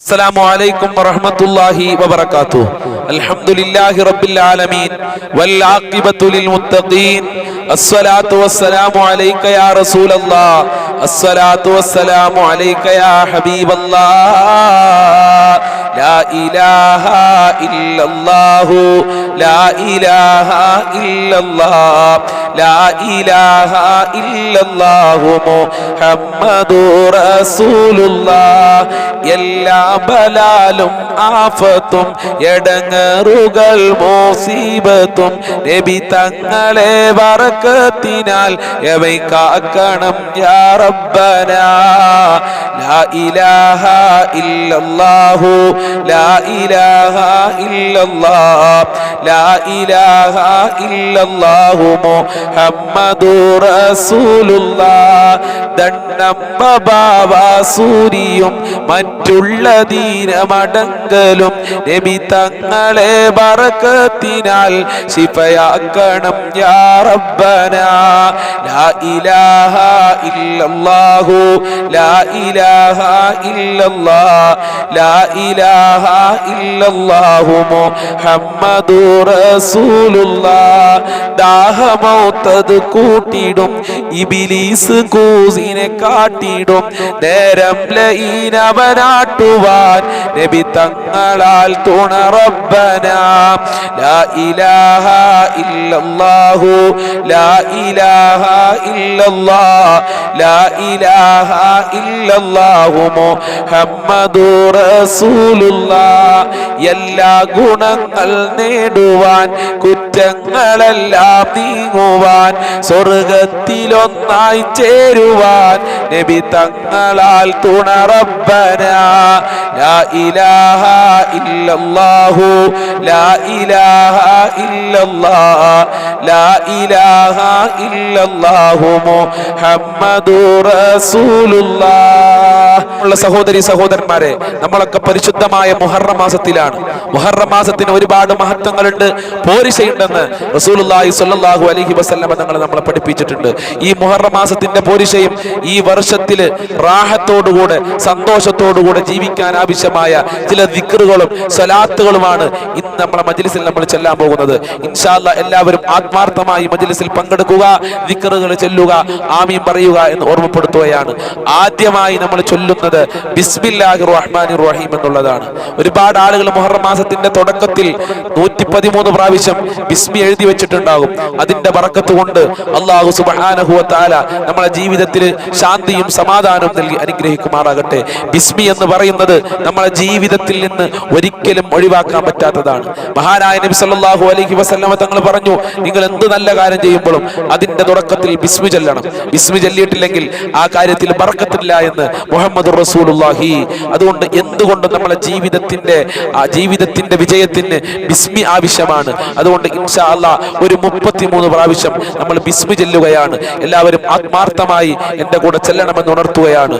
السلام عليكم ورحمة الله وبركاته الحمد لله رب العالمين والعاقبة للمتقين الصلاة والسلام عليك يا رسول الله الصلاة والسلام عليك يا حبيب الله لا إله إلا الله ലാ ഇലാഹ ലാ ഇലാഹ ഇല്ലല്ലാഹു എല്ലാ ബലാലും ആഫത്തും എടങ്ങറുകൾ മോസീബത്തും നബി തങ്ങളെ വറക്കത്തിനാൽ എവൈ കാക്കണം യാ ലാ ഇലാഹ ഇല്ലല്ലാഹു ലാ ഇലാഹ ഇല്ലല്ലാഹ്. ലാ ഇലാഹ ഇല്ലല്ലാഹു മുഹമ്മദു സൂരിയും മറ്റുള്ള ദീനമടങ്കലും നബി തങ്ങളെ ബറക്കത്തിനാൽ ശിഫയാക്കണം യാ റബ്ബന. ലാ ഇലാഹ ഇല്ലല്ലാഹു ലാ ഇലാഹ ഇല്ലല്ലാ ലാ ഇലാഹ ഇല്ലല്ലാഹു മുഹമ്മദുർ റസൂലുള്ളാഹ് ദാഹമൗത്തത് കൂട്ടിടും ഇബിലീസ് കൂസിനെ കാട്ടിടും നേരം ലൈനവനാട്ടുവാൻ നബി തങ്ങളാൽ തുണ റബ്ബന. ലാ ഇലാഹ ഇല്ലല്ലാഹു ലാ ഇലാഹ ഇല്ലല്ലാ ലാ ഇലാഹ ഇല്ലല്ലാഹു മുഹമ്മദു റസൂലുള്ള. എല്ലാ ഗുണങ്ങൾ നേടുവാൻ കുറ്റങ്ങളെല്ലാം നീങ്ങുവാൻ സ്വർഗത്തിലൊന്നായി ചേരുവാൻ നബി തങ്ങളാൽ തുണറബന ഇല്ലാഹു ഇലാഹ ഇല്ലല്ലാഹു ലാ ഇലാഹ ഇല്ലല്ലാ ലാ ഇലാഹ മുഹമ്മദു റസൂലുള്ളാഹ് ഉള്ള സഹോദരി സഹോദരന്മാരെ നമ്മളൊക്കെ പരിശുദ്ധമായ മുഹറ മാസത്തിലാണ്. മുഹറ മാസത്തിന് ഒരുപാട് മഹത്വങ്ങളുണ്ട് പോരിശയുണ്ടെന്ന് റസൂലുള്ളാഹി സ്വല്ലല്ലാഹു അലൈഹി വസല്ലമ തങ്ങൾ നമ്മളെ പഠിപ്പിച്ചിട്ടുണ്ട്. ഈ മുഹറ മാസത്തിന്റെ പോരിശയും ഈ വർഷത്തിൽ റാഹത്തോടുകൂടെ സന്തോഷത്തോടുകൂടെ ജീവിക്കാൻ ആവശ്യമായ ചില ദിക്റുകളും സ്വലാത്തുകളുമാണ് ഇന്ന് നമ്മളെ മജ്ലിസിൽ നമ്മൾ ചെല്ലാൻ പോകുന്നത്. ഇൻഷാല്ല എല്ലാവരും ആത്മാർത്ഥമായി മജ്ലിസിൽ പങ്കെടുക്കുക ദിക്റുകൾ ചെല്ലുക ആമീൻ പറയുക എന്ന് ഓർമ്മപ്പെടുത്തുകയാണ്. ആദ്യമായി നമ്മൾ ചൊല്ലുന്നത് ബിസ്മില്ലാഹി റഹ്മാനി റഹീം എന്നുള്ളതാണ്. ഒരുപാട് ആളുകൾ മുഹറം മാസത്തിന്റെ തുടക്കത്തിൽ നൂറ്റി പതിമൂന്ന് പ്രാവശ്യം ബിസ്മി എഴുതി വെച്ചിട്ടുണ്ടാകും. അതിന്റെ വറക്കത്ത് കൊണ്ട് അള്ളാഹു സുബാനഹുവ താല നമ്മളെ ജീവിതത്തിൽ ശാന്തിയും സമാധാനവും നൽകി അനുഗ്രഹിക്കുമാറാകട്ടെ. ബിസ്മി എന്ന് പറയുന്നത് നമ്മളെ ജീവിതത്തിൽ നിന്ന് ഒരിക്കലും ഒഴിവാക്കാൻ പറ്റാത്തതാണ്. മഹാനായ നബി സല്ലാഹു അലൈഹി വസല്ലമ തങ്ങൾ പറഞ്ഞു നിങ്ങൾ എന്ത് നല്ല കാര്യം ചെയ്യുമ്പോഴും അതിന്റെ തുടക്കത്തിൽ ബിസ്മി ചൊല്ലണം. ബിസ്മി ചൊല്ലിയിട്ടില്ലെങ്കിൽ ആ കാര്യത്തിൽ ബറക്കത്തില്ല എന്ന് മുഹമ്മദ് റസൂലുള്ളാഹി. അതുകൊണ്ട് എന്തുകൊണ്ട് നമ്മളെ ജീവിതത്തിന്റെ ആ ജീവിതത്തിന്റെ വിജയത്തിന് ബിസ്മി ആവശ്യമാണ്? അതുകൊണ്ട് ഇൻഷാ അല്ലാ ഒരു മുപ്പത്തിമൂന്ന് പ്രാവശ്യം നമ്മൾ ബിസ്മി ചെല്ലുകയാണ്. എല്ലാവരും ആത്മാർത്ഥമായി എന്റെ കൂടെ ചെല്ലണമെന്ന് ഉണർത്തുകയാണ്.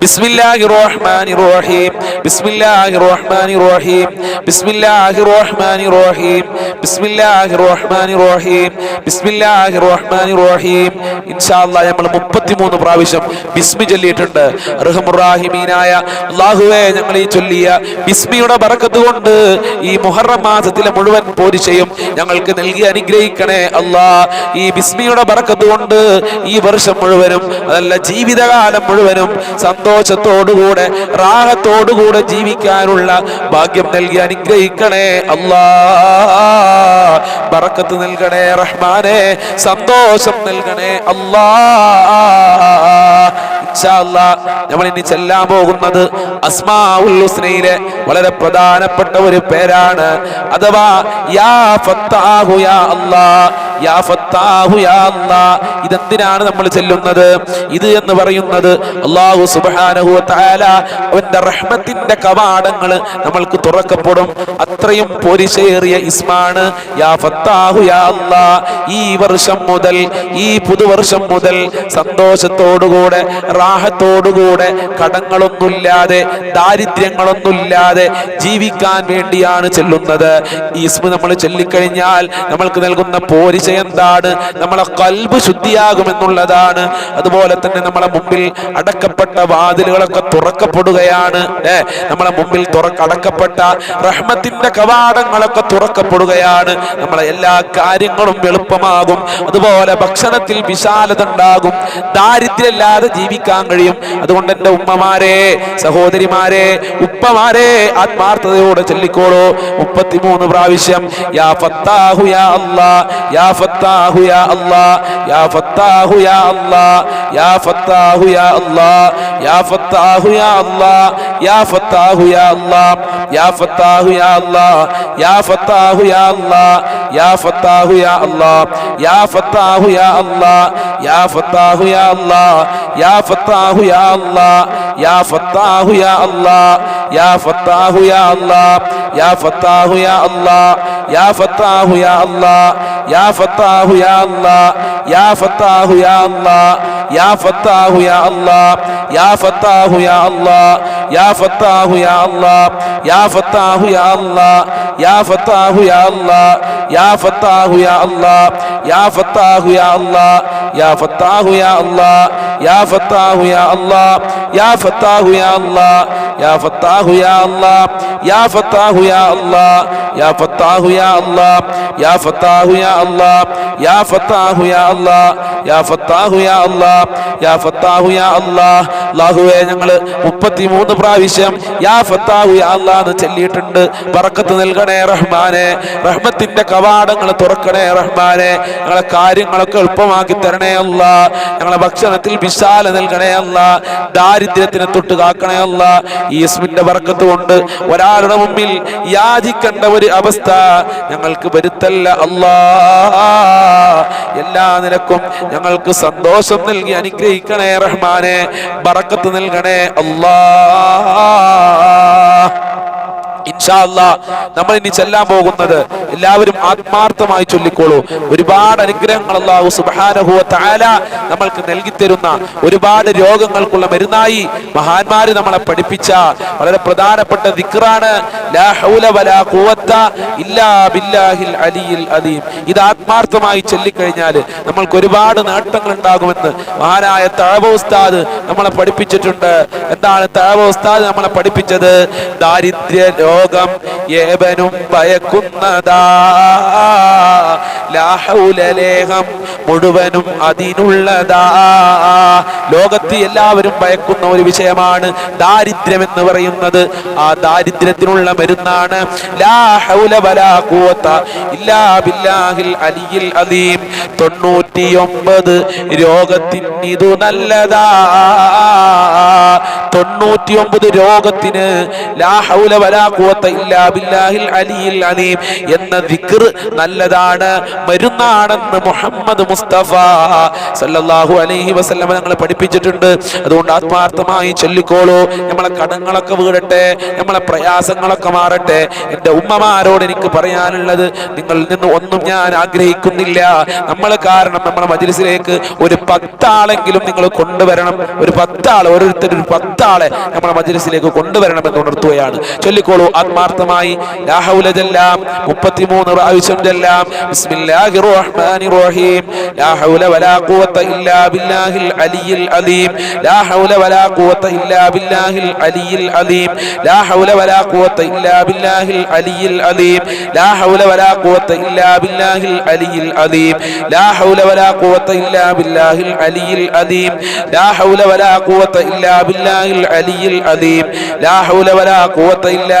ബിസ്മില്ലാഹിർ റഹ്മാനി റഹീം ബിസ്മില്ലാഹി റഹ്മാനി റഹീം ബിസ്മില്ലാഹി റഹ്മാനി റഹീം ബിസ്മില്ലാഹി റഹ്മാനി റഹീം ബിസ്മില്ലാഹി റഹ്മാനി ഇൻഷാ അല്ലാഹ് നമ്മൾ 33 പ്രാവശ്യം ബിസ്മി ചൊല്ലിയിട്ടുണ്ട്. റഹ്മുറാഹിമീനായ അല്ലാഹുവേ ഞങ്ങൾ ഈ ചൊല്ലിയ ബിസ്മിയുടെ ബറക്കത്ത് കൊണ്ട് ഈ മുഹറം മാസത്തിലെ മുഴുവൻ പോരിശയും ഞങ്ങൾക്ക് നൽകി അനുഗ്രഹിക്കണേ അള്ളാ ഈ ബിസ്മിയുടെ ബറക്കത്ത് കൊണ്ട് ഈ വർഷം മുഴുവനും അതല്ല ജീവിതകാലം മുഴുവനും സന്തോഷത്തോടുകൂടെ റാഹത്തോടുകൂടെ ജീവിക്കാനുള്ള ഭാഗ്യം നൽകി അനുഗ്രഹിക്കണേ. അല്ലാ ബറക്കത്ത് നൽകണേ റഹ്മാനെ സന്തോഷം നൽകണേ അല്ലാ. നമ്മൾ ഇനി ചെല്ലാൻ പോകുന്നത് അസ്മാഉൽ വളരെ പ്രധാനപ്പെട്ട ഒരു പേരാണ്. അഥവാ യാ യാ യാ യാ ഇതെന്തിനാണ് നമ്മൾ ചെല്ലുന്നത്? ഇത് എന്ന് പറയുന്നത് അള്ളാഹു സുബ്ഹാനഹു തആല അവന്റെ റഹ്മത്തിന്റെ കവാടങ്ങൾ നമ്മൾക്ക് തുറക്കപ്പെടും. അത്രയും പൊരിശേറിയ ഇസ്മാണ് യാ ഫത്താഹു യാ അല്ലാ. ഈ വർഷം മുതൽ ഈ പുതുവർഷം മുതൽ സന്തോഷത്തോടുകൂടെ റാഹത്തോടുകൂടെ കടങ്ങളൊന്നുമില്ലാതെ ദാരിദ്ര്യങ്ങളൊന്നുമില്ലാതെ ജീവിക്കാൻ വേണ്ടിയാണ് ചെല്ലുന്നത്. ഈ ഇസ്മ നമ്മൾ ചൊല്ലിക്കഴിഞ്ഞാൽ നമ്മൾക്ക് നൽകുന്ന പോരിശ എന്താണ്? നമ്മളെ കൽബ് ശുദ്ധിയാകുമെന്നുള്ളതാണ്. അതുപോലെ തന്നെ നമ്മളെ മുമ്പിൽ അടക്കപ്പെട്ട വാതിലുകളൊക്കെ തുറക്കപ്പെടുകയാണ്. ഏ നമ്മളെ മുമ്പിൽ തുറക്കടക്കപ്പെട്ട റഹ്മത്തിന്റെ കവാടങ്ങളൊക്കെ തുറക്കപ്പെടുകയാണ്. നമ്മളെ എല്ലാ കാര്യങ്ങളും എളുപ്പമാകും. അതുപോലെ ഭക്ഷണത്തിൽ വിശാലത ഉണ്ടാകും. ദാരിദ്ര്യമില്ലാതെ ജീവിക്കാൻ കഴിയും അതുകൊണ്ട് എന്റെ ഉമ്മമാരെ സഹോദരിമാരെ ഉപ്പമാരെ ആത്മാർത്ഥതയോടെ ചൊല്ലിക്കോളൂ മുപ്പത്തിമൂന്ന് പ്രാവശ്യം യാ ഫത്താഹു യാ അല്ലാ യാ ഫത്താഹു യാ അല്ലാ യാ ഫത്താഹു യാ അല്ലാ യാ ഫത്താഹു യാ അല്ലാ യാ ഫത്താഹു യാ അല്ലാ യാ ഫത്താഹു യാ അല്ലാ യാ ഫത്താഹു യാ അല്ലാ യാ ഫത്താഹു യാ അല്ലാ യാ ഫത്താഹു യാ അല്ലാ യാ ഫത്താഹു യാ അല്ലാ യാ ഫത്താഹു യാ അല്ലാ യാ യാ അല്ലാ യാ ഫത്താഹു യാ അല്ലാ യാ ഫത്താഹു യാ അല്ലാ യാ ഫത്താഹു യാ അല്ലാ യാ ഫത്താഹു യാ അല്ലാ യാ ഫത്താഹു യാ അല്ലാ യാ ഫത്താഹു യാ അല്ലാ യാ ഫത്താഹു യാ അല്ലാ യാ ഫത്താഹു യാ അല്ലാ യാ ഫത്താഹു യാ അല്ലാ യാ ഫത്താഹു യാ അല്ലാ യാ ഫത്താഹു യാ അല്ലാ യാ ഫത്താഹു യാ അല്ലാ യാ ഫത്താഹു യാ അല്ലാ يا فتاه يا الله يا فتاه يا الله يا فتاه يا الله. യാ ഫത്താഹു യാ അല്ലാ യാ ഫത്താഹു യാ അല്ലാ യാ ഫത്താഹു യാ അല്ലാ യാ ഫത്താഹു യാ അല്ലാ യാ ഫത്താഹു യാ അല്ലാ യാ ഫത്താഹു യാ അല്ലാ യാ ഫത്താഹു യാ അല്ലാ. അല്ലാഹുവേ ഞങ്ങൾ മുപ്പത്തിമൂന്ന് പ്രാവശ്യം യാ ഫത്താഹു യാ അല്ലാ എന്ന് ചൊല്ലിയിട്ടുണ്ട്. പറക്കത്ത് നൽകണേ റഹ്മാനെ റഹ്മത്തിന്റെ കവാടങ്ങൾ തുറക്കണേ റഹ്മാനെ ഞങ്ങളെ കാര്യങ്ങളൊക്കെ എളുപ്പമാക്കി തരണേ അല്ല. ഞങ്ങളെ ഭക്ഷണത്തിൽ വിശാല നൽകണേ അല്ല. ദാരിദ്ര്യത്തിനെ തൊട്ട് കാക്കണേ അല്ല. ഈ ഇസ്മിന്റെ ബറക്കത്ത് കൊണ്ട് ഒരാളുടെ മുമ്പിൽ യാചിക്കേണ്ട ഒരു അവസ്ഥ ഞങ്ങൾക്ക് വരുത്തല്ല. അല്ലാ എല്ലാ നിലക്കും ഞങ്ങൾക്ക് സന്തോഷം നൽകി അനുഗ്രഹിക്കണേ റഹ്മാനെ ബറക്കത്ത് നൽകണേ. അല്ലാ. നമ്മൾ ഇനി ചെല്ലാൻ പോകുന്നത് എല്ലാവരും ആത്മാർത്ഥമായി ചൊല്ലിക്കോളൂ. ഒരുപാട് അനുഗ്രഹങ്ങൾ അള്ളാഹു സുബാനഹു താല നമ്മൾക്ക് നൽകി തരുന്ന ഒരുപാട് രോഗങ്ങൾക്കുള്ള മരുന്നായി മഹാന്മാര് നമ്മളെ പഠിപ്പിച്ച വളരെ പ്രധാനപ്പെട്ട ദിക്റാണ്. ഇത് ആത്മാർത്ഥമായി ചൊല്ലിക്കഴിഞ്ഞാൽ നമ്മൾക്ക് ഒരുപാട് നേട്ടങ്ങൾ ഉണ്ടാകുമെന്ന് മഹാനായ തഴവ ഉസ്താദ് നമ്മളെ പഠിപ്പിച്ചിട്ടുണ്ട്. എന്താണ് തഴവ ഉസ്താദ് നമ്മളെ പഠിപ്പിച്ചത്? ദാരിദ്ര്യ രോഗം ഏവനും ഭയക്കുന്നതാ. ലാഹൗലലേഹം മുഴുവനും അതിനുള്ളതാ. ലോകത്ത് എല്ലാവരും ഭയക്കുന്ന ഒരു വിഷയമാണ് ദാരിദ്ര്യം എന്ന് പറയുന്നത്. ആ ദാരിദ്ര്യത്തിനുള്ള മരുന്നാണ്. തൊണ്ണൂറ്റിയൊമ്പത് രോഗത്തിന് ഇതു നല്ലതാ. തൊണ്ണൂറ്റിയൊമ്പത് രോഗത്തിന് ലാഹൗല വലാ എന്ന ദിക്ർ നല്ലതാണ്. മരുന്നാണെന്ന് മുഹമ്മദ് മുസ്തഫ സല്ലല്ലാഹു അലൈഹി വസല്ലമ ഞങ്ങളെ പഠിപ്പിച്ചിട്ടുണ്ട്. അതുകൊണ്ട് ആത്മാർത്ഥമായി ചൊല്ലിക്കോളൂ. നമ്മളെ കടങ്ങളൊക്കെ വീടട്ടെ നമ്മളെ പ്രയാസങ്ങളൊക്കെ മാറട്ടെ. എന്റെ ഉമ്മമാരോട് എനിക്ക് പറയാനുള്ളത് നിങ്ങളിൽ നിന്ന് ഒന്നും ഞാൻ ആഗ്രഹിക്കുന്നില്ല. നമ്മൾ കാരണം നമ്മളെ മജിലിസിലേക്ക് ഒരു പത്താളെങ്കിലും നിങ്ങൾ കൊണ്ടുവരണം. ഒരു പത്താൾ ഓരോരുത്തരും ഒരു പത്താളെ നമ്മളെ മജിലിസിലേക്ക് കൊണ്ടുവരണം എന്ന് ഉണർത്തുകയാണ്. ചൊല്ലിക്കോളൂ ആത്മാർത്ഥമായി ലാ ഹൗല ചെല്ലാം മുപ്പത്തിമൂന്ന് പ്രാവശ്യം ചെല്ലാം ബിസ്മില്ലാഹിർ റഹ്മാനിർ റഹീം ലാ ഹൗല വലാ ഖുവത ഇല്ലാ ബില്ലാഹിൽ അലിയിൽ അലീം ലാ ഹൗല വലാ ഖുവത ഇല്ലാ ബില്ലാഹിൽ അലിയിൽ അലീം ലാ ഹൗല വലാ ഖുവത ഇല്ലാ ബില്ലാഹിൽ അലിയിൽ അലീം ലാ ഹൗല വലാ ഖുവത ഇല്ലാ ബില്ലാഹിൽ അലിയിൽ അലീം ലാ ഹൗല വലാ ഖുവത ഇല്ലാ ബില്ലാഹിൽ അലിയിൽ അലീം ലാ ഹൗല വലാ ഖുവത ഇല്ലാ ബില്ലാഹിൽ അലിയിൽ അലീം ലാ ഹൗല വലാ ഖുവത ഇല്ലാ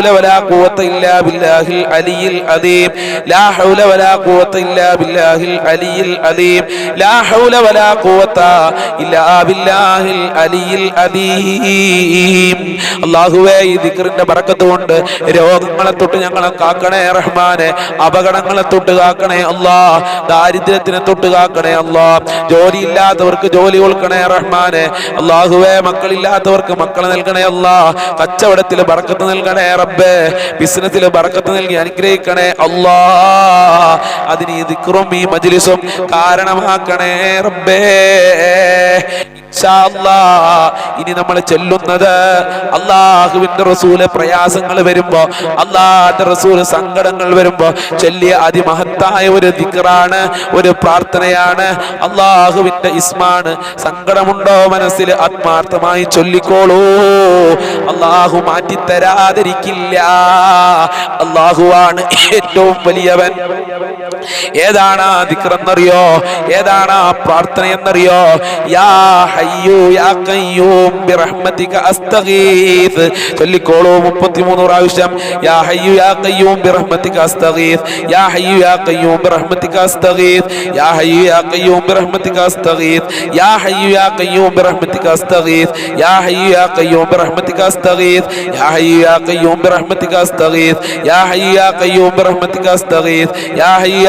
ഹൗല വലാ ഖുവത ഇല്ലാ ബില്ലാഹിൽ അലിയിൽ ലാ ഹൗല വലാ ഖുവത ഇല്ലാ ബില്ലാഹിൽ അലിയിൽ ലാ ഹൗല വലാ ഖുവത ഇല്ലാ ബില്ലാഹിൽ അലിയിൽ അല്ലാഹുവേ ഈ ദിക്റിന്റെ കൊണ്ട് രോഗങ്ങളെ തൊട്ട് ഞങ്ങളെ കാക്കണേ റഹ്മാനെ. അപകടങ്ങളെ തൊട്ട് കാക്കണേ അല്ലാ. ദാരിദ്ര്യത്തിനെ തൊട്ട് കാക്കണേ അല്ലാ. ജോലിയില്ലാത്തവർക്ക് ജോലി കൊടുക്കണേ റഹ്മാനെ. അല്ലാഹുവേ മക്കളില്ലാത്തവർക്ക് മക്കളെ നൽകണേ അല്ലാ. കച്ചവടത്തിൽ പറക്കത്ത് നൽകണേ ബിസിനസ്സിൽ ബറക്കത്ത് നൽകി അനുഗ്രഹിക്കണേ അല്ലാ അതിന് ഈ ഈ മജ്ലിസും കാരണമാക്കണേ റബ്ബേ. ഇനി നമ്മൾ ചെല്ലുന്നത് അള്ളാഹുവിന്റെ റസൂൽ പ്രയാസങ്ങൾ വരുമ്പോ അള്ളാഹുന്റെ റസൂൽ സങ്കടങ്ങൾ വരുമ്പോ ചെല്ലിയ അതിമഹത്തായ ഒരു ദിക്റാണ് ഒരു പ്രാർത്ഥനയാണ്. അള്ളാഹുവിന്റെ ഇസ്മാണ്. സങ്കടമുണ്ടോ മനസ്സിൽ? ആത്മാർത്ഥമായി ചൊല്ലിക്കോളൂ. അള്ളാഹു മാറ്റിത്തരാതിരിക്കില്ല. അള്ളാഹുവാണ് ഏറ്റവും വലിയവൻ. ഏതാണ് ആ ദിക്റെന്നറിയോ? ഏതാണ് ആ പ്രാർത്ഥന എന്നറിയോ യാ ഹയ്യു യാ ഖയ്യൂം ബിറഹ്മതിക അസ്തഗീസ്. ചൊല്ലിക്കോളൂ 33 പ്രാവശ്യം. യാ ഹയ്യു യാ ഖയ്യൂം ബിറഹ്മതിക അസ്തഗീസ്. യാ ഹയ്യു യാ ഖയ്യൂം ബിറഹ്മതിക അസ്തഗീസ്. യാ ഹയ്യു യാ ഖയ്യൂം ബിറഹ്മതിക അസ്തഗീസ്. യാ ഹയ്യു യാ ഖയ്യൂം ബിറഹ്മതിക അസ്തഗീസ്. യാ ഹയ്യു യാ ഖയ്യൂം ബിറഹ്മതിക അസ്തഗീസ്. യാ ഹയ്യു യാ ഖയ്യൂം ബിറഹ്മതിക അസ്തഗീസ്. യാ ഹയ്യു യാ ഖയ്യൂം ബിറഹ്മതിക അസ്തഗീസ്. യാ ഹയ്യു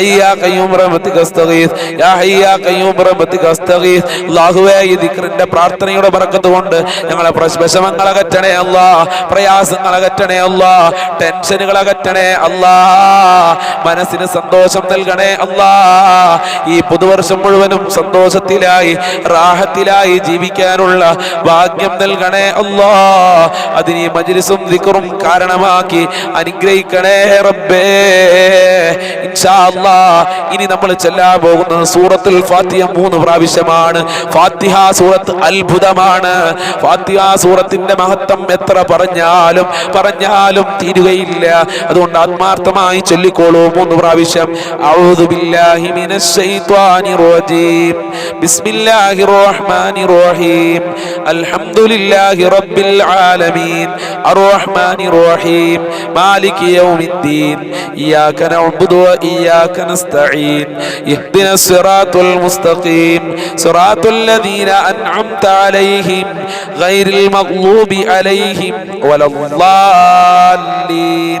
യാ കയ്യൂം റഹ്മത്തിക അസ്തഗീസ്. യാ ഹയ്യ കയ്യൂം റഹ്മത്തിക അസ്തഗീസ്. അല്ലാഹുവേ ഈ ദിക്റിന്റെ പ്രാർത്ഥനയുടെ ബർക്കത്ത് കൊണ്ട് ഞങ്ങളെ വിഷമങ്ങൾ അകറ്റണേ അല്ലാ. പ്രയാസങ്ങൾ അകറ്റണേ അല്ലാ. ടെൻഷനുകൾ അകറ്റണേ അല്ലാ. മനസ്സിന് സന്തോഷം നൽകണേ അല്ലാ. ഈ പുതുവർഷം മുഴുവനും സന്തോഷത്തിലായി റാഹത്തിലായി ജീവിക്കാനുള്ള ഭാഗ്യം നൽകണേ അല്ലാ. അതിന് ഈ മജ്ലിസും ദിക്റും കാരണമാക്കി അനുഗ്രഹിക്കണേ റബ്ബേ. ഇൻഷാ അല്ലാ ഇനി നമ്മൾ ചെല്ലാൻ പോകുന്നത് സൂറത്തിൽ ഫാത്തിഹ മൂന്ന് പ്രാവശ്യമാണ്. ഫാത്തിഹ സൂറത്ത് അത്ഭുതമാണ്. ഫാത്തിഹ സൂറത്തിന്റെ മഹത്വം എത്ര പറഞ്ഞാലും പറഞ്ഞാലും തീരുകയില്ല. അതുകൊണ്ട് ആത്മാർത്ഥമായി ചൊല്ലിക്കോളൂ മൂന്ന് പ്രാവശ്യം. أعوذ وإياك نستعين اهدنا الصراط المستقيم صراط الذين أنعمت عليهم غير المغلوب عليهم ولا الضالين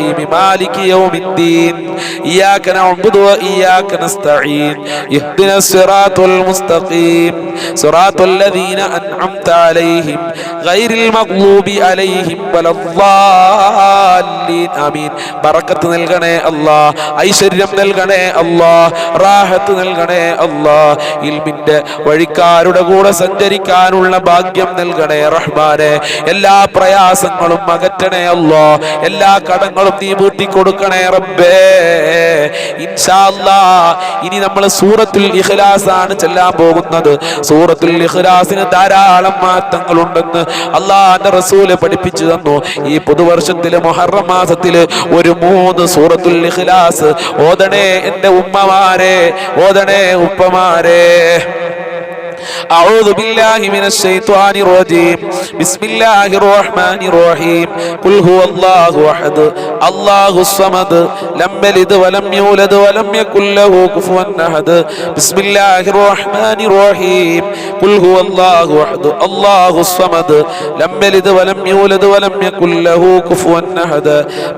الرحيم مالك يوم الدين إياك نعبد وإياك نستعين اهدنا الصراط المستقيم صراط الذين أنعمت عليهم غير المغلوب عليهم ولا الضالين آمين بركة نلغنى الله أي ഐശ്വര്യം നൽകണേ അല്ലാ റാഹത്ത് നൽകണേ അല്ലാ ഇൽമിന്റെ വഴിക്കാരുടെ കൂടെ സഞ്ചരിക്കാനുള്ള ഭാഗ്യം നൽകണേ റഹ്മാനെ എല്ലാ പ്രയാസങ്ങളും അകറ്റണേ അല്ലോ എല്ലാ കടങ്ങളും നീ പൂട്ടി കൊടുക്കണേ റബ്ബേ ഇനി നമ്മൾ സൂറത്തുൽ ഇഖ്ലാസ് ആണ് ചെല്ലാൻ പോകുന്നത്. സൂറത്തുൽ ഇഖ്ലാസിന് ധാരാളം മാറ്റങ്ങളുണ്ടെന്ന് അള്ളാന്റെ റസൂൽ പഠിപ്പിച്ചു തന്നു. ഈ പുതുവർഷത്തിൽ മൊഹറം മാസത്തിൽ ഒരു മൂന്ന് സൂറത്തുൽ ഇഖ്ലാസ്. ഓതണേ എന്റെ ഉമ്മമാരെ ഓതണേ ഉപ്പമാരെ. أعوذ بالله من الشيطان الرجيم بسم الله الرحمن الرحيم قل هو الله أحد الله الصمد لم يلد ولم يولد ولم يكن له كفوا أحد بسم الله الرحمن الرحيم قل هو الله أحد الله الصمد لم يلد ولم يولد ولم يكن له كفوا أحد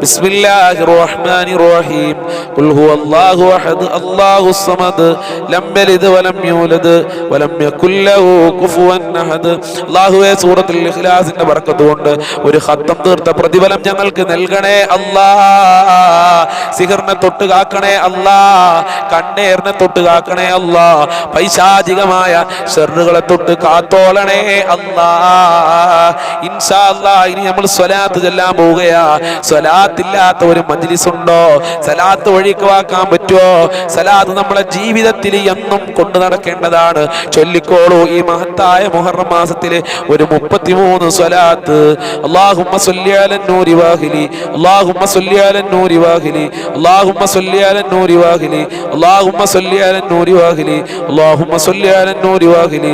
بسم الله الرحمن الرحيم قل هو الله أحد الله الصمد لم يلد ولم يولد ولم يكن له كفوا أحد അള്ളാഹുവെ സൂറത്തുൽ ഇഖ്ലാസിന്റെ ബർക്കത്ത് കൊണ്ട് ഒരു ഖത്തം തീർത്ത പ്രതിഫലം ഞങ്ങൾക്ക് നൽകണേ അല്ലാ സിഹറിനെ തൊട്ട് കാക്കണേ അല്ലാ കണ്ണേറിനെ തൊട്ട് കാക്കണേ അല്ലാ പൈശാചികമായ ഷെറുകളെ തൊട്ട് കാത്തോളണേ അല്ലാ. ഇൻഷാ അല്ലാ ഇനി നമ്മൾ സ്വലാത്ത് ചെല്ലാൻ പോവുകയാ. സ്വലാത്തില്ലാത്ത ഒരു മജ്ലിസ് ഉണ്ടോ സലാത്ത് വഴിക്കുവാക്കാൻ പറ്റുമോ സലാത്ത് നമ്മളെ ജീവിതത്തിൽ എന്നും കൊണ്ടു നടക്കേണ്ടതാണ്. ചൊല്ലിക്കോളൂ ഈ മഹത്തായ മുഹറം മാസത്തിൽ ഒരു മുപ്പത്തിമൂന്ന് സ്വലാത്ത്. അള്ളാഹുമ്മ നൂരി വാഹിലി. അള്ളാഹുമ്മ നൂരി വാഹിലി. അള്ളാഹുമ്മ നൂരി വാഹിലി. അള്ളാഹുമ്മ നൂരി വാഹിലി. അള്ളാഹുമ്മ നൂരി വാഹിലി.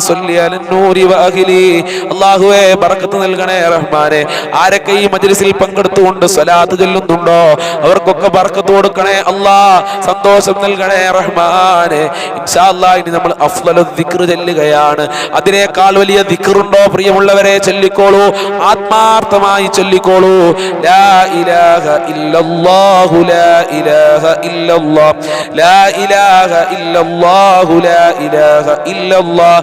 صل على النور واهلി അല്ലാഹുവേ ബർക്കത്ത് നൽകണേ റഹ്മാനെ ആരൊക്കെ ഈ മജ്ലിസിൽ പങ്കെടുത്തുകൊണ്ട് സ്വലാത്ത് ചൊല്ലുന്നുണ്ടോ അവർക്കൊക്കെ ബർക്കത്ത് കൊടുക്കണേ അല്ലാ സന്തോഷം നൽകണേ റഹ്മാനെ ഇൻഷാ അല്ലാ ഇനി നമ്മൾ അഫ്ളലു ദിക്ർ ചൊല്ലുകയാണ് അതിനേക്കാൾ വലിയ ദിക്റുണ്ടോ പ്രിയമുള്ളവരെ ചൊല്ലിക്കോളൂ ആത്മാർത്ഥമായി ചൊല്ലിക്കോളൂ ലാ ഇലാഹ ഇല്ലല്ലാഹു ലാ ഇലാഹ ഇല്ലല്ലാഹ് ലാ ഇലാഹ ഇല്ലല്ലാഹു ലാ ഇലാഹ ഇല്ലല്ലാഹ്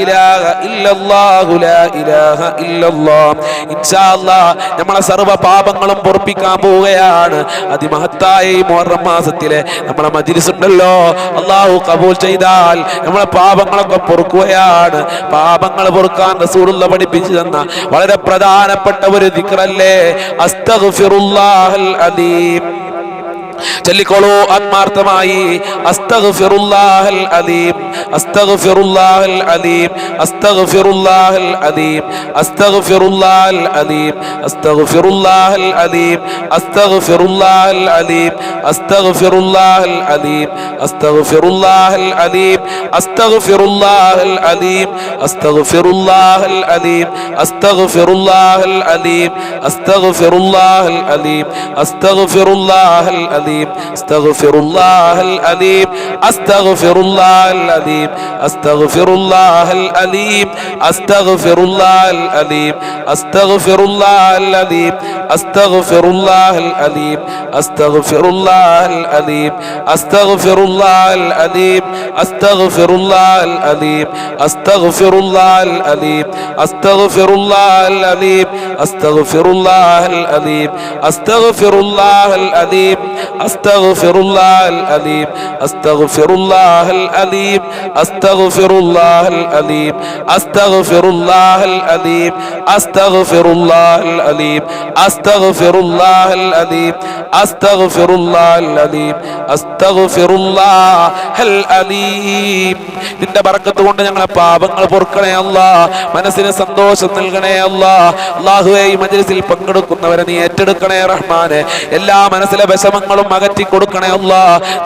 നമ്മളെ സർവ പാപങ്ങളും പൊറപ്പിക്കാൻ പോവുകയാണ്. അതിമഹത്തായ ഈ മുഹറം മാസത്തിലെ നമ്മളെ മജ്ലിസ് ഉണ്ടല്ലോ. അള്ളാഹു കബൂൽ ചെയ്താൽ നമ്മളെ പാപങ്ങളൊക്കെ പൊറുക്കുകയാണ്. പാപങ്ങൾ പൊറുക്കാൻ റസൂലുള്ള പഠിപ്പിച്ചു തന്ന വളരെ പ്രധാനപ്പെട്ട ഒരു ദിക്റല്ലേ? അസ്തഗ്ഫിറുല്ലാഹൽ അലീം ചൊല്ലിക്കോളൂ ആത്മാർത്ഥമായി അസ്തഗ്ഫിറുല്ലാഹൽ അലീം അസ്തഗ്ഫിറുല്ലാഹൽ അലീം അസ്തഗ്ഫിറുല്ലാഹൽ അലീം അസ്തഗ്ഫിറുല്ലാഹൽ അലീം അസ്തഗ്ഫിറുല്ലാഹൽ അലീം അസ്തഗ്ഫിറുല്ലാഹൽ അലീം അസ്തഗ്ഫിറുല്ലാഹൽ അലീം അസ്തഗ്ഫിറുല്ലാഹൽ അലീം അസ്തഗ്ഫിറുല്ലാഹൽ അലീം അസ്തഗ്ഫിറുല്ലാഹൽ അലീം അസ്തഗ്ഫിറുല്ലാഹൽ അലീം അസ്തഗ്ഫിറുല്ലാഹൽ അലീം അസ്തഗ്ഫിറുല്ലാഹൽ അലീം استغفر الله العظيم استغفر الله العظيم استغفر الله العظيم استغفر الله العظيم استغفر الله العظيم استغفر الله العظيم استغفر الله العظيم استغفر الله العظيم استغفر الله العظيم استغفر الله العظيم استغفر الله العظيم استغفر الله العظيم استغفر الله العظيم استغفر الله العظيم استغفر الله العظيم استغفر الله العظيم استغفر الله العظيم استغفر الله العظيم استغفر الله العظيم استغفر الله العظيم استغفر الله العظيم നിന്റെ ബർക്കത്ത് കൊണ്ട് ഞങ്ങളെ പാപങ്ങൾ പൊറുക്കണേ അല്ല മനസ്സിന് സന്തോഷം നൽകണേ അല്ല അള്ളാഹുവെ ഈ മജ്ലിസിൽ പങ്കെടുക്കുന്നവരെ നീ ഏറ്റെടുക്കണേ റഹ്മാനെ എല്ലാ മനസ്സിലെ വിഷമങ്ങളും അകറ്റി കൊടുക്കണേ അല്ല.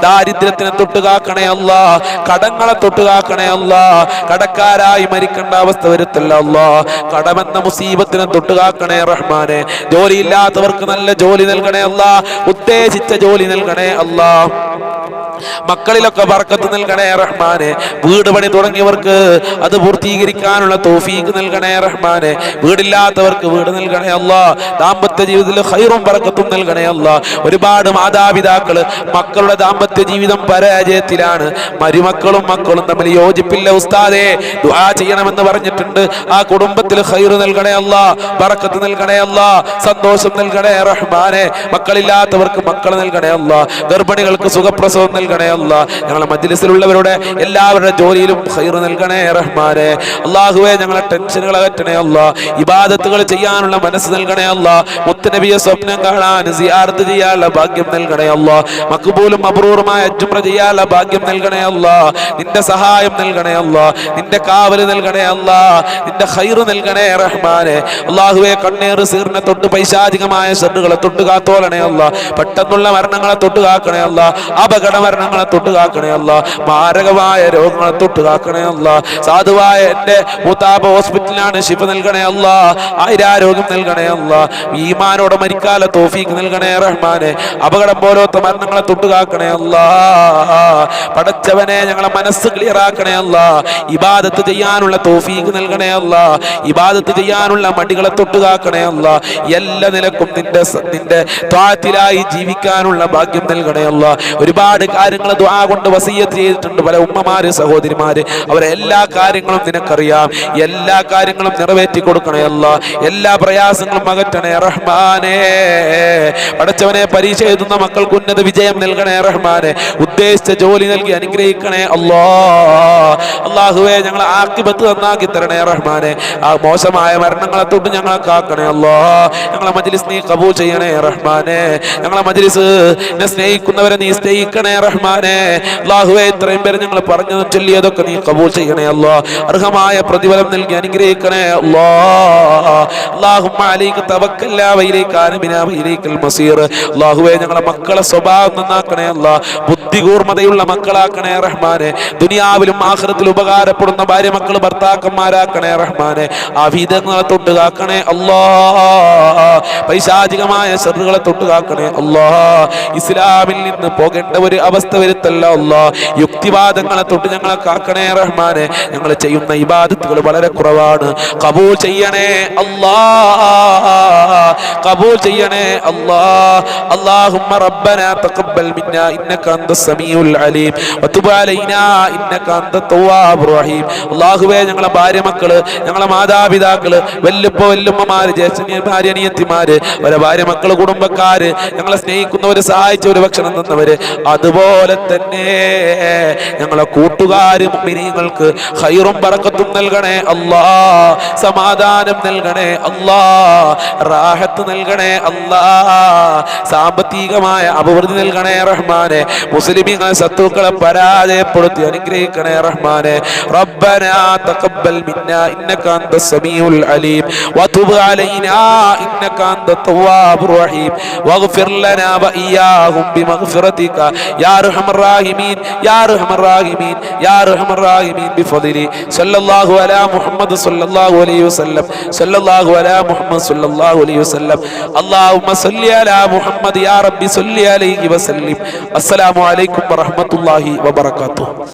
ദാരിദ്ര്യത്തിനെ തൊട്ടുകാക്കണേ അല്ല. കടങ്ങളെ തൊട്ടുകാക്കണേ അല്ല. കടക്കാരായി മരിക്കേണ്ട അവസ്ഥ വരുത്തല്ല അല്ല. കടമെന്ന മുസീബത്തിനെ തൊട്ടുകാക്കണേ റഹ്മാനെ. ജോലിയില്ലാത്തവർക്ക് നല്ല ജോലി നൽകണേ അല്ല. ഉദ്ദേശിച്ച ജോലി നൽകണേ അല്ലാ. മക്കളിലൊക്കെ ബർക്കത്ത് നൽകണേ റഹ്മാനെ. വീട് പണി തുടങ്ങിയവർക്ക് അത് പൂർത്തീകരിക്കാനുള്ള തോഫീക്ക് നൽകണേ റഹ്മാനെ. വീടില്ലാത്തവർക്ക് വീട് നൽകണേ അല്ല. ദാമ്പത്യ ജീവിതത്തിൽ ഹൈറും ബർക്കത്തും നൽകണേ അല്ല. ഒരുപാട് മാതാപിതാക്കൾ മക്കളുടെ ദാമ്പത്യ ജീവിതം പരാജയത്തിലാണ്. മരുമക്കളും മക്കളും തമ്മിൽ യോജിപ്പില്ല ഉസ്താദേ. ദുആ ചെയ്യണമെന്ന് പറഞ്ഞിട്ടുണ്ട്. ആ കുടുംബത്തിൽ ഹൈറ് നൽകണേ അല്ല. ബർക്കത്ത് നൽകണേ അല്ല. സന്തോഷം നൽകണേ റഹ്മാനെ. മക്കളില്ലാത്തവർക്ക് മക്കൾ നൽകണേ അല്ല. ഗർഭിണികൾക്ക് സുഖപ്രസവം അല്ല. ഞങ്ങളെ മജ്ലിസിലുള്ളവരുടെ എല്ലാവരുടെ ജോലിയിലും ഹൈർ നൽകണേ റഹ്മാനെ. അള്ളാഹുവെ ഞങ്ങളെ ടെൻഷനുകൾ അകറ്റണേ അല്ല. ഇബാദത്തുകൾ ചെയ്യാനുള്ള മനസ്സ് നൽകണേ അല്ല. മുത്തനബിയെ സ്വപ്നം കാണാൻ സിയാർത്ത് ചെയ്യാനുള്ള ഭാഗ്യം നൽകണേ അല്ല. മക്ബൂലും അബ്രൂറുമായ അജുമ്ര ചെയ്യാനുള്ള ഭാഗ്യം നൽകണേ അല്ല. നിന്റെ സഹായം നൽകണേ അല്ല. നിന്റെ കാവൽ നൽകണേ അല്ല. നിന്റെ ഹൈർ നൽകണേ റഹ്മാനെ. അള്ളാഹുവെ കണ്ണേർ സീറിനെ തൊട്ട് പൈശാചികമായ ഷെഡുകളെ തൊട്ട് കാത്തോളണേ അല്ല. പെട്ടെന്നുള്ള മരണങ്ങളെ തൊട്ട് കാക്കണേ അല്ല. അപകട മരണങ്ങളെ തൊട്ടുകാക്കണയല്ല മാരകമായ രോഗങ്ങളെ തൊട്ടുകാക്കണയല്ല സാധുവായ എന്റെ മുത്താബ് ഹോസ്പിറ്റലിലാണ് ശിഫ നൽകണയല്ല ആയിരാരോഗ്യം നൽകണയല്ല ഈമാനോട് മരിക്കാല തോഫീക്ക് നൽകണേ റഹ്മാനെ. അപകടം പോലത്തെ മരണങ്ങളെ തൊട്ടുകാക്കണയല്ല പടച്ചവനെ ഞങ്ങളെ മനസ്സ് ക്ലിയർ ആക്കണയല്ല ഇബാദത്ത് ചെയ്യാനുള്ള തോഫീക്ക് നൽകണയല്ല ഇബാദത്ത് ചെയ്യാനുള്ള മടികളെ തൊട്ടുകാക്കണയല്ല എല്ലാ നിലക്കും നിന്റെ നിന്റെ ത്വാത്തിലായി ജീവിക്കാനുള്ള ഭാഗ്യം നൽകണയല്ല ഒരുപാട് കാര്യങ്ങൾ ദുആ കൊണ്ട് വസീയത്ത് ചെയ്തിട്ടുണ്ട്. പല ഉമ്മമാര് സഹോദരിമാര് അവരെ എല്ലാ കാര്യങ്ങളും നിനക്കറിയാം. എല്ലാ കാര്യങ്ങളും നിറവേറ്റി കൊടുക്കണേ അല്ല. എല്ലാ പ്രയാസങ്ങളും അകറ്റണേ റഹ്മാനേ. പഠിച്ചവനെ പരീക്ഷ എഴുതുന്ന മക്കൾക്ക് ഉന്നത വിജയം നൽകണേ റഹ്മാനെ. ഉദ്ദേശിച്ച ജോലി നൽകി അനുഗ്രഹിക്കണേ അല്ലാ. അള്ളാഹുവെ ഞങ്ങൾ ആക്കിബത്ത് നന്നാക്കി തരണേ റഹ്മാനെ. ആ മോശമായ മരണങ്ങളെ തൊട്ട് ഞങ്ങളെ കാക്കണേ അല്ലാ. ഞങ്ങളെ മജ്ലിസ് നീ കബൂൽ ചെയ്യണേ റഹ്മാനെ. ഞങ്ങളെ മജ്ലിസ് സ്നേഹിക്കുന്നവരെ നീ സ്നേഹിക്കണേ റഹ്മാനെ അള്ളാഹുവെ ഇത്രയും പേര് ഞങ്ങൾ പറഞ്ഞു ചൊല്ലിയതൊക്കെ നീ കബൂൾ ചെയ്യണേ അല്ലോ. അർഹമായ പ്രതിഫലം നൽകി അനുഗ്രഹിക്കണേ അല്ലോ. അള്ളാഹുമാലേക്ക് തവക്കല്ലാവയിലേക്ക് ആനമിനാവയിലേക്കൽ മസീർ. അള്ളാഹുവെ ഞങ്ങളെ മക്കളെ സ്വഭാവം നന്നാക്കണേ അല്ല. ബുദ്ധികൂർമതയുള്ള മക്കളാക്കണേ റഹ്മാനെ. ദുനിയാവിലും ആഖിറത്തിലും ഉപകാരപ്പെടുന്ന ഭാര്യ മക്കൾ ഭർത്താക്കന്മാരാക്കണേ റഹ്മാനെ. ആഭീതങ്ങളെ തൊട്ട് കാക്കണേ അല്ലോ. പൈശാചികമായ ശത്രുക്കളെ തൊട്ട് കാക്കണേ അല്ലോ. ഇസ്ലാമിൽ നിന്ന് പോകേണ്ട ഒരു അവസ്ഥ വരുത്തല്ല അല്ലാ യുക്തിവാദങ്ങളെ തൊട്ട് ഞങ്ങളെ കാക്കണേ റഹ്മാനെ ഞങ്ങൾ ചെയ്യുന്ന ഇബാദത്തുകൾ വളരെ കുറവാണ് കബൂൽ ചെയ്യണേ അല്ലാ കബൂൽ ചെയ്യണേ അല്ലാ اللهم ربنا تقبل منا انك انت السميع العليم وتب علينا انك انت التواب الرحيم അള്ളാഹുവേ ഞങ്ങളെ ഭാര്യ മക്കള് ഞങ്ങളെ മാതാപിതാക്കള് വല്ലുപ്പ വല്ലുമ്മമാര് ജ്യേഷ്ഠന്മാര് അനിയത്തിമാര് അവരെ ഭാര്യ മക്കള് കുടുംബക്കാര് ഞങ്ങളെ സ്നേഹിക്കുന്നവര് സഹായിച്ചവര് ഭക്ഷണം തന്നവര് അതുപോലെ തന്നെ ഞങ്ങളെ കൂട്ടുകാര് മിനിങ്ങൾക്ക് ഹൈറും പറക്കത്തും നൽകണേ അല്ലാ സമാധാനം നൽകണേ അല്ലാ റാഹത്ത് നൽകണേ അല്ലാ സാമ്പത്തികമായ അഭിവൃദ്ധി നൽകണേ റഹ്മാനെ മുസ്ലിമീങ്ങൾ ശത്രുക്കളെ പരാജയപ്പെടുത്തി അനുഗ്രഹിക്കണേ റഹ്മാനെ ربنا تقبل منا انك انت السميع العليم وتب علينا انك انت التواب الرحيم واغفر لنا واياهم بمغفرتك يا യർഹമറഹീമീൻ യാർഹമറഹീമീൻ യാർഹമറഹീമീൻ ബിഫളിലി സല്ലല്ലാഹു അലാ മുഹമ്മദ് സ്വല്ലല്ലാഹു അലൈഹി വസല്ലം. സല്ലല്ലാഹു അലാ മുഹമ്മദ് സ്വല്ലല്ലാഹു അലൈഹി വസല്ലം. അല്ലാഹുമ്മ സല്ലിയ അലാ മുഹമ്മദി യാ റബ്ബി സല്ലിയ അലൈഹി വസല്ലി. അസ്സലാമു അലൈക്കും വറഹ്മത്തുള്ളാഹി വബറകാതുഹു.